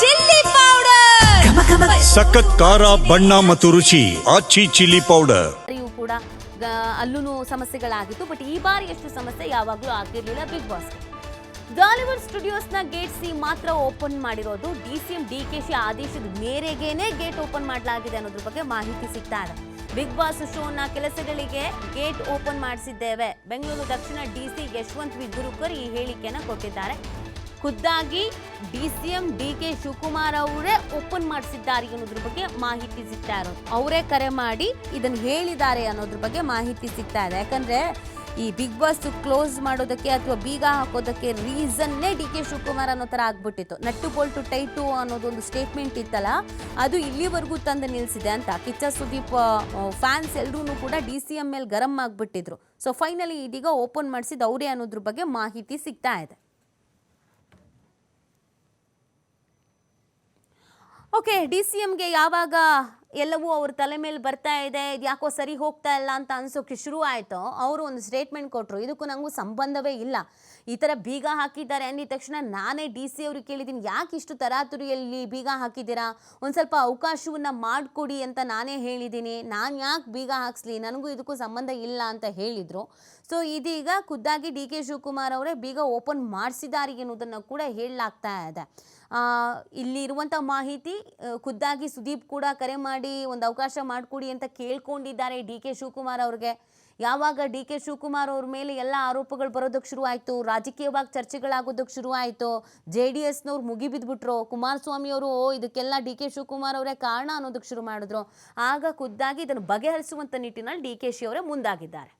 Chilli powder. ಸಖತ್ ಖಾರ ಬಣ್ಣ ಮತ್ತು ರುಚಿ ಆಚಿ ಚಿಲ್ಲಿ ಪೌಡರ್. ಕೂಡ ಅಲ್ಲೂ ಸಮಸ್ಯೆಗಳಾಗಿತ್ತು ಬಟ್ ಈ ಬಾರಿ ಎಷ್ಟು ಸಮಸ್ಯೆ ಯಾವಾಗಲೂ ಆಗಿರಲಿಲ್ಲ ಬಿಗ್ ಬಾಸ್. ಬಾಲಿವುಡ್ ಸ್ಟುಡಿಯೋಸ್ನ ಗೇಟ್ ಸಿ ಮಾತ್ರ ಓಪನ್ ಮಾಡಿರೋದು. D C M D K C ಆದೇಶದ ಮೇರೆಗೇನೆ ಗೇಟ್ ಓಪನ್ ಮಾಡಲಾಗಿದೆ ಅನ್ನೋದ್ರ ಬಗ್ಗೆ ಮಾಹಿತಿ ಸಿಗ್ತಾ ಇದೆ ಬಿಗ್ ಬಾಸ್ ಶೋನ ಕೆಲಸಗಳಿಗೆ ಗೇಟ್ ಓಪನ್ ಮಾಡಿಸಿದ್ದೇವೆ. ಬೆಂಗಳೂರು ದಕ್ಷಿಣ D C Yashwant V Gurukar ಈ ಹೇಳಿಕೆಯನ್ನು ಕೊಟ್ಟಿದ್ದಾರೆ. ಖುದ್ದಾಗಿ D C M D K Shivakumar ಅವರೇ ಓಪನ್ ಮಾಡಿಸಿದ್ದಾರೆ ಅನ್ನೋದ್ರ ಬಗ್ಗೆ ಮಾಹಿತಿ ಸಿಗ್ತಾ ಇರೋದು. ಅವರೇ ಕರೆ ಮಾಡಿ ಇದನ್ನು ಹೇಳಿದ್ದಾರೆ ಅನ್ನೋದ್ರ ಬಗ್ಗೆ ಮಾಹಿತಿ ಸಿಗ್ತಾ ಇದೆ. ಯಾಕಂದ್ರೆ ಈ ಬಿಗ್ ಬಾಸ್ ಕ್ಲೋಸ್ ಮಾಡೋದಕ್ಕೆ ಅಥವಾ ಬೀಗ ಹಾಕೋದಕ್ಕೆ ರೀಸನ್ನೇ ಡಿ ಕೆ ಶಿವಕುಮಾರ್ ಅನ್ನೋ ಥರ ಆಗ್ಬಿಟ್ಟಿತ್ತು. ನಟ್ಟು ಬೋಲ್ಟು ಟೈಟು ಅನ್ನೋದೊಂದು ಸ್ಟೇಟ್ಮೆಂಟ್ ಇತ್ತಲ್ಲ, ಅದು ಇಲ್ಲಿವರೆಗೂ ತಂದು ನಿಲ್ಲಿಸಿದೆ ಅಂತ. ಕಿಚ್ಚ ಸುದೀಪ್ ಫ್ಯಾನ್ಸ್ ಎಲ್ಲರೂ ಕೂಡ ಡಿ ಸಿ ಎಂ ಮೇಲೆ ಗರಂ ಆಗಿಬಿಟ್ಟಿದ್ರು. ಸೊ ಫೈನಲಿ ಇದೀಗ ಓಪನ್ ಮಾಡಿಸಿದ ಅವರೇ ಅನ್ನೋದ್ರ ಬಗ್ಗೆ ಮಾಹಿತಿ ಸಿಗ್ತಾ ಇದೆ. ಓಕೆ ಡಿ ಸಿ ಎಮ್ಗೆ ಯಾವಾಗ ಎಲ್ಲವೂ ಅವ್ರ ತಲೆ ಮೇಲೆ ಬರ್ತಾ ಇದೆ, ಇದು ಯಾಕೋ ಸರಿ ಹೋಗ್ತಾ ಇಲ್ಲ ಅಂತ ಅನ್ಸೋಕೆ ಶುರು ಆಯಿತು, ಅವರು ಒಂದು ಸ್ಟೇಟ್ಮೆಂಟ್ ಕೊಟ್ಟರು ಇದಕ್ಕೂ ನನಗೂ ಸಂಬಂಧವೇ ಇಲ್ಲ. ಈ ಥರ ಬೀಗ ಹಾಕಿದ್ದಾರೆ ಅಂದಿದ ತಕ್ಷಣ ನಾನೇ ಡಿ ಸಿ ಅವ್ರಿಗೆ ಕೇಳಿದ್ದೀನಿ, ಯಾಕೆ ಇಷ್ಟು ತರಾತುರಿಯಲ್ಲಿ ಬೀಗ ಹಾಕಿದ್ದೀರಾ? ಒಂದು ಸ್ವಲ್ಪ ಅವಕಾಶವನ್ನು ಮಾಡಿಕೊಡಿ ಅಂತ ನಾನೇ ಹೇಳಿದ್ದೀನಿ. ನಾನು ಯಾಕೆ ಬೀಗ ಹಾಕ್ಸ್ಲಿ? ನನಗೂ ಇದಕ್ಕೂ ಸಂಬಂಧ ಇಲ್ಲ ಅಂತ ಹೇಳಿದರು. ಸೊ ಇದೀಗ ಖುದ್ದಾಗಿ ಡಿ ಕೆ ಶಿವಕುಮಾರ್ ಅವರೇ ಬೀಗ ಓಪನ್ ಮಾಡಿಸಿದ್ದಾರೆ ಎನ್ನುವುದನ್ನು ಕೂಡ ಹೇಳಲಾಗ್ತಾ ಇದೆ. ಇಲ್ಲಿರುವಂಥ ಮಾಹಿತಿ ಖುದ್ದಾಗಿ ಸುದೀಪ್ ಕೂಡ ಕರೆ ಮಾಡಿ ಒಂದು ಅವಕಾಶ ಮಾಡಿಕೊಡಿ ಅಂತ ಕೇಳ್ಕೊಂಡಿದ್ದಾರೆ ಡಿ ಕೆ ಶಿವಕುಮಾರ್ ಅವ್ರಿಗೆ. ಯಾವಾಗ ಡಿ ಕೆ ಶಿವಕುಮಾರ್ ಅವ್ರ ಮೇಲೆ ಎಲ್ಲ ಆರೋಪಗಳು ಬರೋದಕ್ಕೆ ಶುರು ಆಯಿತು, ರಾಜಕೀಯವಾಗಿ ಚರ್ಚೆಗಳಾಗೋದಕ್ಕೆ ಶುರು ಆಯಿತು, ಜೆ ಡಿ ಎಸ್ನವ್ರು ಮುಗಿಬಿದ್ಬಿಟ್ರು, ಕುಮಾರಸ್ವಾಮಿ ಅವರು ಇದಕ್ಕೆಲ್ಲ ಡಿ ಕೆ ಶಿವಕುಮಾರ್ ಅವರೇ ಕಾರಣ ಅನ್ನೋದಕ್ಕೆ ಶುರು ಮಾಡಿದ್ರು. ಆಗ ಖುದ್ದಾಗಿ ಇದನ್ನು ಬಗೆಹರಿಸುವಂಥ ನಿಟ್ಟಿನಲ್ಲಿ ಡಿ ಕೆ ಶಿ ಅವರೇ ಮುಂದಾಗಿದ್ದಾರೆ.